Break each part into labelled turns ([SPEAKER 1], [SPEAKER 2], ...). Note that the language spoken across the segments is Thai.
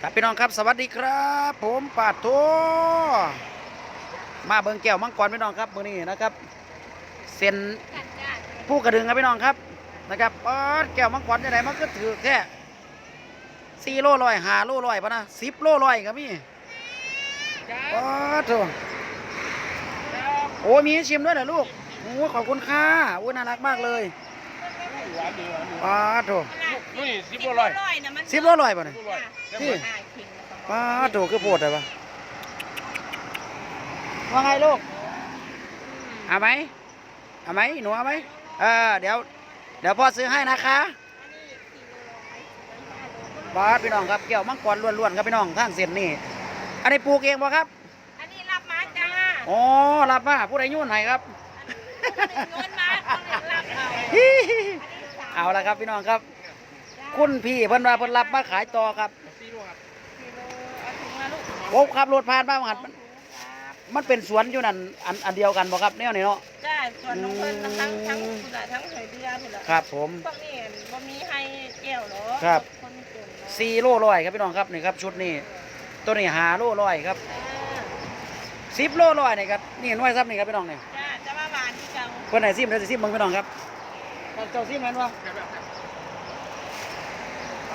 [SPEAKER 1] ครับพี่น้องครับสวัสดีครับ ผมปาดโทมาเบิงแก้วมังกรพี่น้องครับมื้อนี้นะครับเส้นผู้กระดึงครับพี่น้องครับนะครับปาดแก้วมังกรจะไหนมันก็ถือแค่สี่โลร้อยหาโลร้อยปะนะสิบโลร้อยก็มีปาดโทโอ้มีให้ชิมด้วยเหรอลูกโอ้ขอบคุณค่ะโอ้น่ารักมากเลย
[SPEAKER 2] หวาดีหวานดี
[SPEAKER 1] ปาดโท
[SPEAKER 2] นี่สิบโลร้อย
[SPEAKER 3] นะมัน
[SPEAKER 1] สิบโลร้อยปะเนี่ย
[SPEAKER 2] สิบโลร้อย
[SPEAKER 1] ที่ป้าโถคือโปวดเลยปะว่าไงลูก เอาไหมเอาไหมหนูเอาไหมเออเดี๋ยว เดี๋ยวพ่อซื้อให้นะคะบาสพี่น้องครับเกี่ยวมังกรล้วนๆครับพี่น้องทางเส้นนี่ อันนี้ปลูกเองป่ะครับ
[SPEAKER 3] อันนี้รับมาจ้า
[SPEAKER 1] อ๋อ รับมาผู้ใดยุ่นให้ครับ
[SPEAKER 3] เงินมาคนหนึ่งรับเอา
[SPEAKER 1] เอาละครับพี่น้องครับ คุณพี่เพิ่นว่าเพิ่นรับมาขายต่อครับ
[SPEAKER 2] สี่โลครับ
[SPEAKER 3] เอาถุงมาลูก
[SPEAKER 1] โอ้ขับรถผ่านมาหันมันมันเป็นสวนอยู่นั่นอันอันเดียวกันบ่ครับแนวนี้เนาะ
[SPEAKER 3] จ้าส่วนน้องเพิ่นทั้งทั้งทั้งผู้ละทั้งเหยเดือผู้ละ
[SPEAKER 1] ครับ ผม
[SPEAKER 3] พวกนี้บ่มีให้แก้วหรอ
[SPEAKER 1] ครับ
[SPEAKER 3] คนเก่งเนาะ
[SPEAKER 1] สี่โลร้อยครับพี่น้องครับนี่ครับ ชุดนี้ตัวนี้หาโลร้อยครับ
[SPEAKER 3] จ้า
[SPEAKER 1] สิบโลร้อยนี่ครับนี่หน่วยซับนี่ครับพี่น้องนี่
[SPEAKER 3] จ้าจะมาหวานที่เก่า
[SPEAKER 1] เพิ่นไหนซิมเดี๋ยวจะซิมเบิ่งพี่น้องครับเจ้าซิมแม่นวะ
[SPEAKER 2] แบบแบบหว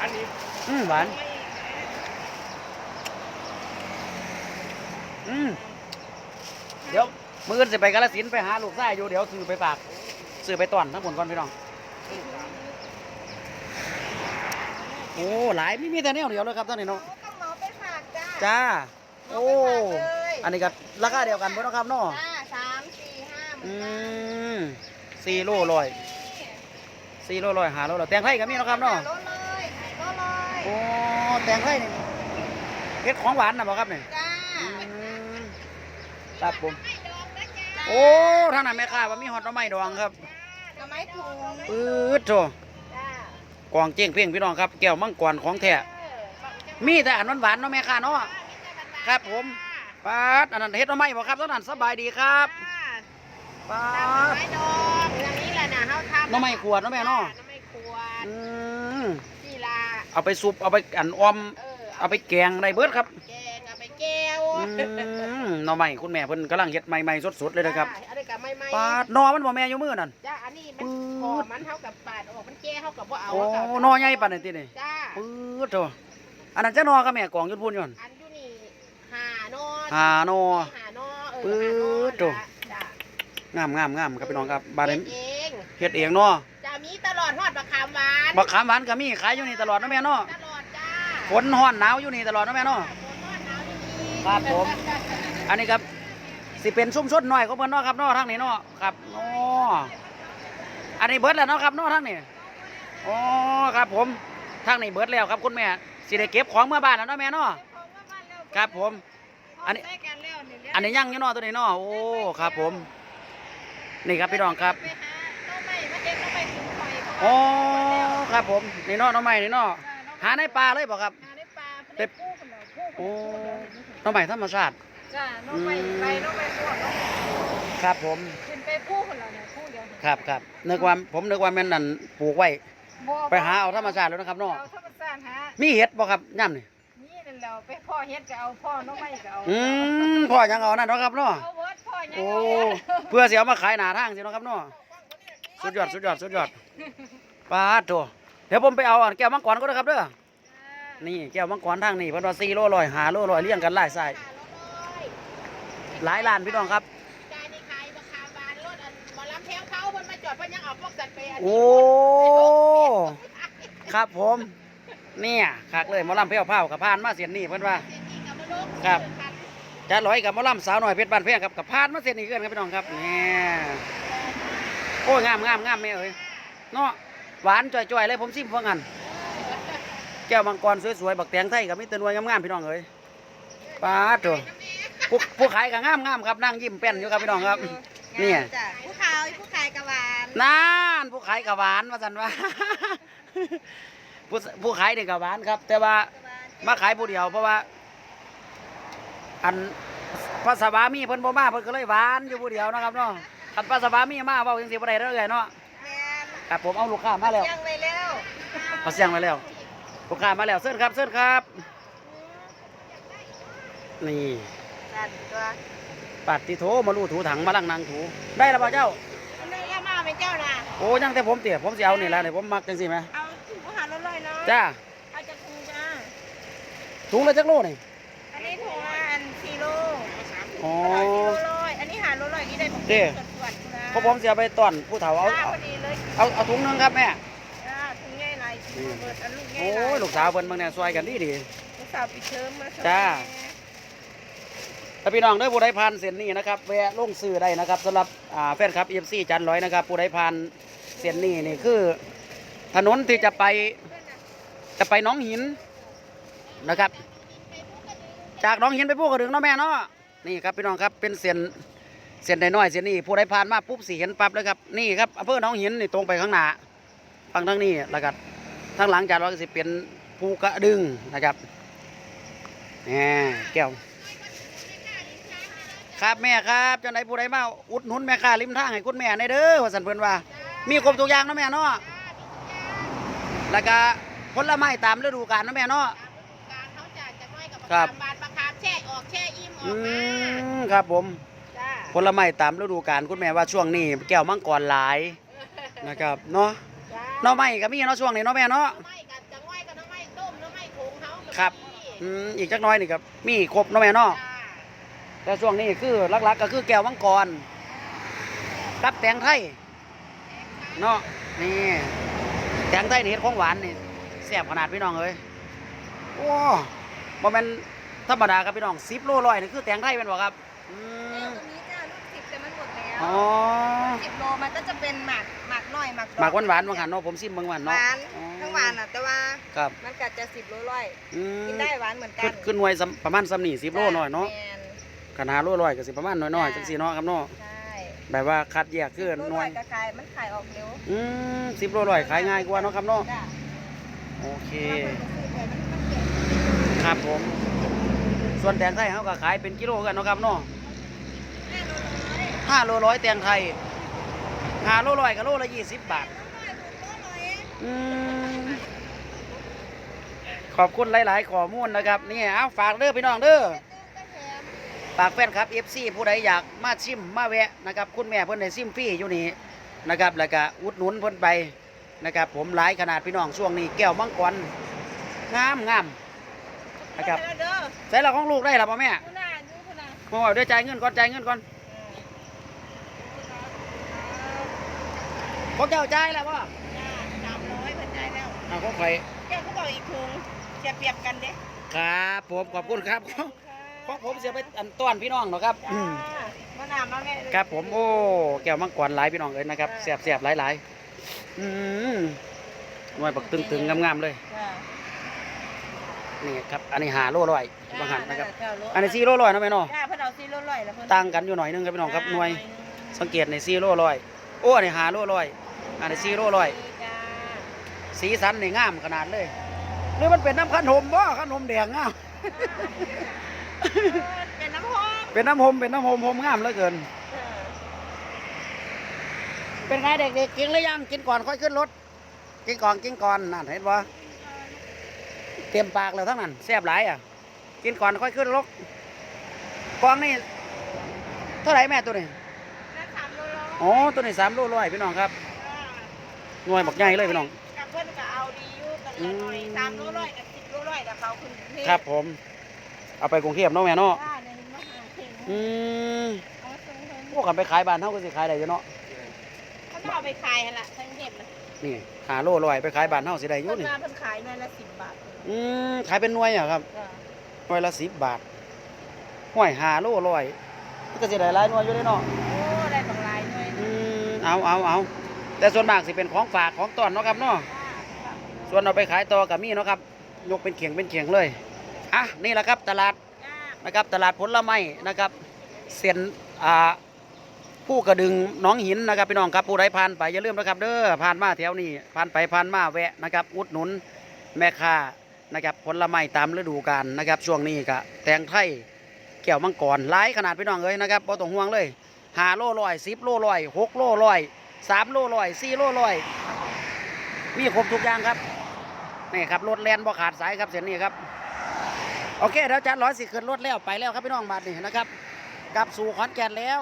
[SPEAKER 2] านดี
[SPEAKER 1] อืมหวาน อืมเดี๋ยวมื้ออื่นสิไปกาฬสินธุ์ไปหาลูกชายอยู่เดี๋ยวซื้อไปฝากซื้อไปตอนทั้งหมดก่อนพี่น้อง โอ้หลายมีมีแต่แนวเดียวเลยครับท่านนี่เนาะ
[SPEAKER 3] ก็หมอไปฝากจ้า
[SPEAKER 1] จ้า โอ้
[SPEAKER 3] เอาไปฝากเลย
[SPEAKER 1] อันนี้ก็ราคาเดียวกันบ่เนาะครับเนาะ
[SPEAKER 3] จ้าสามสี่ห้าเหมื
[SPEAKER 1] อื
[SPEAKER 3] อนกัน
[SPEAKER 1] มสี่โลร้อยสี่โลร้อยหาโลร้อยแตงไทยก็มีเนาะครับเนาะ
[SPEAKER 3] ลดเลยลด เลย
[SPEAKER 1] โอ้แตงไทยนี่เฮ็ดของหวานนะบ่ครับนี่
[SPEAKER 3] จ้า
[SPEAKER 1] อืมครับผม
[SPEAKER 3] ไม่ดองนะจ้า
[SPEAKER 1] โอ้ทางนั้นแม่ค้าว่ามีฮอตหน่อไม้ดองครับ
[SPEAKER 3] หน่อไม้ถุง
[SPEAKER 1] ปื๊ดโถ
[SPEAKER 3] จ้าก
[SPEAKER 1] องเจียงเพ่งพี่น้องครับแก้วมังกรของแท้
[SPEAKER 3] เออบอกจะ
[SPEAKER 1] มีแต่อันหวานๆเนาะแม่ค้าเนาะครับผมปาดอันนั้นเฮ็ดหน่อไม้บ่ครับตอนนั้นสบายดีครับปา
[SPEAKER 3] จ้าหน่อ
[SPEAKER 1] ด
[SPEAKER 3] ไม้ดองอย่างนี้แหละนะเฮาทำ
[SPEAKER 1] หน่อไม้ขวดเนาะแม่เนาะ
[SPEAKER 3] หน่อไม้ขวด
[SPEAKER 1] อืม
[SPEAKER 3] จีลา
[SPEAKER 1] เอาไปซุปเอาไปอันออม
[SPEAKER 3] เออ
[SPEAKER 1] เอาไปแกงได้เบิดครับ
[SPEAKER 3] แกงเอาไปแก้ว
[SPEAKER 1] อืมหน่อไม้คุณแม่เพิ่นกำลังเฮ็ดใหม่ๆสดๆเลยนะครับ
[SPEAKER 3] จ้าอันนี้ก็ไม่ไม่
[SPEAKER 1] ปาดหน่อมันบ่แม่อยู่มือนั่น
[SPEAKER 3] จ้าอันนี้มัน
[SPEAKER 1] ปื๊ด
[SPEAKER 3] พอมันเท่ากับปาดออกมันแก้เท่ากับว่าเอา
[SPEAKER 1] โอ้
[SPEAKER 3] เากับ
[SPEAKER 1] หน่อใหญ่ปานนั้นตินี่
[SPEAKER 3] จ้า
[SPEAKER 1] ปื๊ดโถอันนั้นจะหน่อกับแม่กองอยุดพูนอยู่นั่น
[SPEAKER 3] อันอยู่นี่หาโนอ
[SPEAKER 1] หาหน่อ
[SPEAKER 3] หาโนอเออ
[SPEAKER 1] ปื๊ด
[SPEAKER 3] หา
[SPEAKER 1] โถ่
[SPEAKER 3] โนอจ้างา
[SPEAKER 1] มงามงามครับพี่น้องครับบาด
[SPEAKER 3] เฮ็
[SPEAKER 1] นี้
[SPEAKER 3] ดเอง
[SPEAKER 1] เฮ็ดเองเนาะ
[SPEAKER 3] จะ มีตลอดทอดบักขามหวาน
[SPEAKER 1] บักขามหวานก็มีขายอยู่นี่ตลอดเนาะแม่เนาะ
[SPEAKER 3] ตลอดจ้า
[SPEAKER 1] ฝนร้อนหนาวอยู่นี่ตลอดเนาะแม่เนาะ
[SPEAKER 3] ฝนทอดหนาวดีๆ
[SPEAKER 1] ครับผม อันนี้ครับสิเป็นซุ้มชดหน่อยของเพิ่นเนาะครับเนาะทางนี้เนาะครับเนาะอันนี้เบิดแล้วเนาะครับเนาะทางนี้อ๋อครับผมทางนี้เบิดแล้วครับคุณแม่สิได้เก็บของเมื่อบ้านแล้วเนาะแม่เนาะครับผม อันนี้
[SPEAKER 3] ได้กันแล้วนี่แหละ
[SPEAKER 1] อันนี้ยังอยู่เนาะตัวนี้เนาะโอ้ครับผม นี่ครับพี่น้องครับ
[SPEAKER 3] อยเพ
[SPEAKER 1] โอ้
[SPEAKER 3] ราะว่า
[SPEAKER 1] ครับผมนี่เนาะน้องใหม่นี่เนาะหาในป่าเลยบ่ครับ
[SPEAKER 3] หาในป่า
[SPEAKER 1] เต็
[SPEAKER 3] เด็
[SPEAKER 1] ม
[SPEAKER 3] กกู้กันเหรอกู้
[SPEAKER 1] โอ้น้องใหม่ธรรมชาติ
[SPEAKER 3] จ้าน้องไปไปน้องไปพวกน้อง
[SPEAKER 1] ครับผม
[SPEAKER 3] ขึ้นไปกู้คนเราเนี่ยกู้เดียว
[SPEAKER 1] ครับครับนึกว่าผมนึกว่าแม่นนั่นปลูกไว้
[SPEAKER 3] บ่
[SPEAKER 1] ไปหาเอาธรรมชาติแล้วนะครับเนาะ
[SPEAKER 3] เอาธรรมชาติหา
[SPEAKER 1] มีเห็ดบ่ครับย่ำนี่
[SPEAKER 3] นี่นั่นแหละไปพ่อเฮ็ดก็เอาพ่อน้องไม่ก็เอา
[SPEAKER 1] อืมพ่อยังเอานั่นเนาะครับเนาะ
[SPEAKER 3] เอาเวิร์ดพ่อยัง
[SPEAKER 1] โอ้
[SPEAKER 3] เอา
[SPEAKER 1] เพื่อสิเอามาขายหน้าทางสิเนาะครับเนาะ สุดยอดสุดยอดสุดยอดปาดโถเดี๋ยวผมไปเอาอันแก้วมังกรก็ได้อครับเด้อนี่แก้วมังกรทางนี้เพิ่นว่า4โลร้อย5โลร้อยเลี้ยงกันหลายไส้หลายล้านพี่น้องครับ
[SPEAKER 3] จานนี่ขายราคาบานรถอันหมอลำแถวเขาเพิ่นมาจอดเพิ่นยังเอาพวกสัตว์ไปอันนี้
[SPEAKER 1] โอ้ครับผมเนี่ยคักเลยหมอลำเพี้ยวเผากับพานมาเสียนนี่เพิ่นว่า
[SPEAKER 3] เศรษฐีกับมนุษย์
[SPEAKER 1] ครับจะร้อยกับหมอลำสาวหน่อยเพชรบ้านเพี้ยกับกับพานมาเสียนนี่เกินครับพี่น้องครับเนี่ย โอ้ยงามงามงามแม่เอ้ยเนาะหวานจ่อยๆเลยผมซิมพวกกันแก้วมังกรสวยๆบักแตงไทยกับมิตรนวยงามๆพี่น้องเอ้ยป้าดโถผู้ผู้ขายก็งามงามๆครับนั่งยิ้มแป้นอยู่ครับพี่น้องครับเนี่ย
[SPEAKER 3] จ้ะผู้ขายผู้ขายกะหวาน
[SPEAKER 1] นานผู้ขายกับหวานว่าสันว่าผู้ผู้ขายนี่กับหวานครับ แต่ว่ามาขายผู้เดียวเพราะว่า อันภาษาบามีเพิ่นบ่มาเพิ่นก็เลยหวานอยู่ผู้เดียวนะครับเนาะ คันภาษาบามีมาเว้าจังซี่บ่ได้เด้อเอ้ยเนาะ
[SPEAKER 3] แม่น
[SPEAKER 1] ครับผมเอาลูกค้ามาแล้ว
[SPEAKER 3] ยังไว้แล้ว
[SPEAKER 1] เอาเสียงไว้แล้ว ลูกค้ามาแล้วเชิญครับเชิญครับ
[SPEAKER 3] อื
[SPEAKER 1] นี่
[SPEAKER 3] นั่นตัว
[SPEAKER 1] ปัดติโถมาลู่ถูถังมาลังนางถู ได้แล้วป่ะเจ้า
[SPEAKER 3] อันนี้ย่ามาเป็นเจ้าน่ะ
[SPEAKER 1] โอ้ยังแต่ผมเตี๋ยผมสิเอานี่แหละเนี่ยผมมักจังสิไหม
[SPEAKER 3] เอาถุงอาหารร้อยๆเนาะ
[SPEAKER 1] จ้า
[SPEAKER 3] เอาจะถุงจ้า
[SPEAKER 1] ถุงละจักโลนี่
[SPEAKER 3] อันนี้ถุงละอันสี่โล
[SPEAKER 1] อ๋อ
[SPEAKER 3] อันนี้โลร้อยอันนี้หาโลร้อยนี่ได้ผม
[SPEAKER 1] เด้
[SPEAKER 3] ส่วนๆนะ
[SPEAKER 1] เพราะผมสิเอาไปต้อนผู้เฒ่าเอา
[SPEAKER 3] จ้า
[SPEAKER 1] เอา
[SPEAKER 3] พอดีเลย
[SPEAKER 1] เอาเอาถุงหนึงครับแม่
[SPEAKER 3] จ้าถุงใหญ่หลายถุงเบิดอันลูกใหญ่
[SPEAKER 1] โอ้
[SPEAKER 3] หลาย
[SPEAKER 1] ยลูกสาวเพิ่นบางเนี่ยซอยกันดีดี
[SPEAKER 3] ลูกสาวปิดเทอมมาสอน
[SPEAKER 1] จ้า
[SPEAKER 3] แม่
[SPEAKER 1] ถ้าพี่น้องเด้อผู้ใดผ่านเส้นนี้นะครับแวะลงซื้อได้นะครับสำหรับอ่าแฟนคลับ FC จันร้อยนะครับผู้ใดผ่านเส้นนี้นี่คือ ถนนที่จะไปจะไปหน้องหินนะครับ จากหน้องหินไปพูกกระดึงเนาะแม่เนาะนี่ครับพี่น้องครับเป็นเส้น เส้นน้อยๆเส้นนี้ผู้ใดผ่านมาปุ๊บสิเห็นปั๊บเลยครับนี่ครับอำเภอหน้องหินนี่ตรงไปข้างหน้าฝั่งทางนี้แล้วก็ทางหลังจากเราก็สิเป็นภูกระดึงนะครับแหมแก้วครับแม่ครับจังไดผู้ใดมาอุดหนุนแม่ค้าริมทางให้คุณแม่ในเด้อว่าสันเพิ่นว่า มีครบทุกอย่างเนาะแม่เนาะแล้วก็ผลไม้ตามฤดูกาลเนาะแม่เนาะ
[SPEAKER 3] การเขาจะจะน้อยกับ
[SPEAKER 1] ครับ
[SPEAKER 3] บานประคามแช่ออกแช่อิ่มอ
[SPEAKER 1] อื
[SPEAKER 3] อกมาม
[SPEAKER 1] ครับผม
[SPEAKER 3] จ้า
[SPEAKER 1] ผลไม้ตามฤดูกาลคุณแม่ว่าช่วงนี้ แก้วมังกรหลายนะครับเนาะ
[SPEAKER 3] จ้า
[SPEAKER 1] หน่อไม้ก็มีเนาะช่วงนี้เนาะแม่เนาะ
[SPEAKER 3] น้ำไม้กับจะง่อยกับน้ำไม้ต้มน้ำไม้ผงเขา
[SPEAKER 1] ครับ
[SPEAKER 3] มี
[SPEAKER 1] อืมอีกจักหน้อยนี่ครับมีครบเนาะแม่เนาะ
[SPEAKER 3] จ้า
[SPEAKER 1] แต่ช่วงนี้คือหลักๆก็คือแก้วมังกรกับแตงไทยเนาะนี่แตงไทยนี่เฮ็ดของหวานนี่แซ่บขนาดพี่น้องเอ้ยโอ้บ่แม่นธรรมดาครับพี่น้อง10โลร้อยนี่คือแตงไทยแม่นบ่ครับอื
[SPEAKER 3] เนี่ย
[SPEAKER 1] ม อ๋อ
[SPEAKER 3] สิบโลมันก็จะเป็นหมักหมักน้อยหมักดอก
[SPEAKER 1] หมากหวานๆบางหันเนาะผมซิมเบิ่งหวาน
[SPEAKER 3] ห
[SPEAKER 1] เนาะ
[SPEAKER 3] วาน
[SPEAKER 1] อ๋อ
[SPEAKER 3] ทั้งหวานอะแต่ว่า
[SPEAKER 1] ครับ
[SPEAKER 3] มันก็จะสิบโลร้อย
[SPEAKER 1] อืม
[SPEAKER 3] กินได้หวานเหมือนกั
[SPEAKER 1] ขึ้
[SPEAKER 3] น
[SPEAKER 1] นขึ้นหน่วยซ้ำประมาณซ้ำนี่10โลหน่อยเนาะ
[SPEAKER 3] แมน
[SPEAKER 1] ขนาดโลร้อยก็สิประมาณน้อยๆจังซี่เนาะครับเนาะ
[SPEAKER 3] ใช่
[SPEAKER 1] แบบว่าคัดแยกคือ
[SPEAKER 3] โล
[SPEAKER 1] หน่
[SPEAKER 3] ร้
[SPEAKER 1] ว
[SPEAKER 3] อยยก็ขายมันขายออกเร็ว
[SPEAKER 1] อืม10โลร้อยขายง่ายกว่าเนาะครับเนาะ
[SPEAKER 3] จ้า
[SPEAKER 1] โอเค
[SPEAKER 3] เพราะว่ามันจะซื้อไปมันมันเก็บ
[SPEAKER 1] ครับผม ส่วนแตงไทยเขาก็ขายเป็นกิโลกันเนาะครับเนาะ
[SPEAKER 3] ห้าโลร้อย
[SPEAKER 1] ห้าโลร้อยแตงไทยห้าโลร้อยกับโลละยี่สิบบาทอืมขอบคุณหลาย ๆ ข้อมูลนะครับ นี่เอาฝากเด้อพี่น้องเด้อฝากแฟนครับ FC ผู้ใดอยากมาชิมมาแวะนะครับ คุณแม่เพิ่นได้ซิมฟรีอยู่นี่นะครับแล้วก็อุดหนุนเพิ่นไปนะครับ ผมหลายขนาดพี่น้องช่วงนี้แก้วมังกรงามงามนะครับ
[SPEAKER 3] แล้วเด้อ
[SPEAKER 1] ใส่ละของลูกได้หรอพ่อแม่
[SPEAKER 3] คุณน่ะดูคุณน่ะ
[SPEAKER 1] พ่อเดี๋ยวจ่ายเงินก่อนจ่ายเงินก่อน ของเจ้าจ่ายแล้วพ่อ
[SPEAKER 3] จ้าสามร้อยเพิ่นใจแล้ว
[SPEAKER 1] อ่าของข่อย
[SPEAKER 3] แก้วเขาบอกอีกถุงเสียเปรียบกันเด้
[SPEAKER 1] ครับผมขอบคุณครับของผมเสียไปอันต้อนพี่น้องเนาะครับอื
[SPEAKER 3] จ้ามมะนาวมาแม่
[SPEAKER 1] ครับผมโอ้แก้วมังกรหลายพี่น้องเลยนะครับแสบแสบหลายหลายอืมหน่วยบักตึงตึงงามๆเลย
[SPEAKER 3] จ้า
[SPEAKER 1] นี่ครับอันนี้หาโลร้อยบางหันนะครับ
[SPEAKER 3] จ้าโล
[SPEAKER 1] อันนี้สี่โลร้อยนะแม่เนาะ
[SPEAKER 3] จ้าเพิ่นเอาซีโลร้อยแล้วเพิ่น
[SPEAKER 1] ต่างกันอยู่หน่อยนึงครับพี่น้องครับหน่วย สังเกตในสี่โลร้อยโอ้อันนี้หาโลร้อย อันนี้สี่โลร้อย
[SPEAKER 3] จ้า
[SPEAKER 1] สีสันนี่งามขนาดเลย หรือมันเป็นน้ำขนมบ่ขนมแดงงาม
[SPEAKER 3] เป็นน้ำหอม
[SPEAKER 1] เป็นน้ำหมเป็นน้ำหมหมงามเหลือเกินเป็นไงเด็กๆกินหรือยังกินก่อนค่อยขึ้นรถ กินก่อนกินก่อนนั่นเห็นบ่เตรียมปากแล้วทั้งนั้นแซ่บหลายอะ กินก่อนค่อยขึ้นรถกวางนี่เท่าไหร่แม่ตัวนี้
[SPEAKER 3] แล้วสามโลร้อย
[SPEAKER 1] อ๋อตัวนี้สามโลร้อยพี่น้องครับ หน่วยบักใหญ่เลยพี่น้อง
[SPEAKER 3] กับเพิ่นก็เอาดีอยู่กันละหน่อย
[SPEAKER 1] อืม
[SPEAKER 3] สามโลร้อยกับสิบโลร้อยแต่เขาขึ้นเทพ
[SPEAKER 1] ครับผม เอาไปกรุงเทพเนาะแม่เนาะ
[SPEAKER 3] จ้าในนี้มาหาเข่ง
[SPEAKER 1] อืม
[SPEAKER 3] เอามาส่งเพิ่น
[SPEAKER 1] พวกกันไปขายบ้านเท่าก็สิขายได้อยู่เนาะ
[SPEAKER 3] เขาจะเอาไปขายหั่นล่ะทั้งเทพนะ
[SPEAKER 1] นี่หาโลร้อยไปขายบ้านเท่าสิได้อยู่
[SPEAKER 3] เพิ่น
[SPEAKER 1] นี่
[SPEAKER 3] ว่าเพิ่นขายหน่วยละสิบบาท
[SPEAKER 1] อืมขายเป็นหน่วยอะครับ
[SPEAKER 3] จ้า
[SPEAKER 1] หน่วยละสิบบาทห้วยหาโลร้อยมันก็สิได้หลายหน่วยอยู่เด้เนาะ
[SPEAKER 3] โอ้ได้บางรายหน่วย
[SPEAKER 1] อืมเอาเอาเอา แต่ส่วนมากสิเป็นของฝากของต้อนเนาะครับเนาะ
[SPEAKER 3] จ้า
[SPEAKER 1] ส่วนเอาไปขายต่อกับมีเนาะครับยกเป็นเขียงเป็นเขียงเลยอะนี่แหละครับตลาดนะครับตลาดผลไม้นะครับเส้นอ่าผู้กระดึงน้องหินนะครับพี่น้องครับผู้ใดผ่านไปอย่าลืมนะครับ เด้อผ่านมาแถวนี้ผ่านไปผ่านมาแวะนะครับ อุดหนุนแม่ค้านะครับผลไม้ตามฤดูกาลนะครับ ช่วงนี้ก็แตงไทยแก้วมังกรหลายขนาดพี่น้องเลยนะครับบ่ต้องห่วงเลยหาโลร้อยสิบโลร้อยหกโลร้อย สามโลร้อยสี่โลร้อยมีครบทุกอย่างครับนี่ครับรถแลนบ่ขาดสายครับเส้นนี้ครับโอเคเดี๋ยวอาจารย์ร้อยสิขึ้นรถแล้วไปแล้วครับพี่น้องบาทนี่นะครับกลับสู่ขอนแก่นแล้ว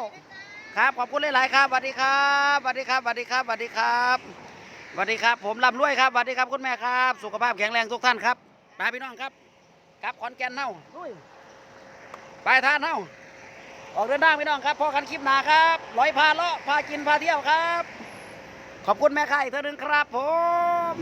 [SPEAKER 1] ครับขอบคุณหลาย ๆ ครับสวัสดีครับสวัสดีครับสวัสดีครับสวัสดีครับสวัสดีครับ ผมลำรวยครับสวัสดีครับคุณแม่ครับ สุขภาพแข็งแรงทุกท่านครับไปพี่น้องครับกลับขอนแก่นเน่าลุยไปทานเน่า ออกเดินทางพี่น้องครับพอกันคลิปหนาครับร้อยพาเลาะพากินพาเที่ยวครับ ขอบคุณแม่ค่ายเท่านึงครับผม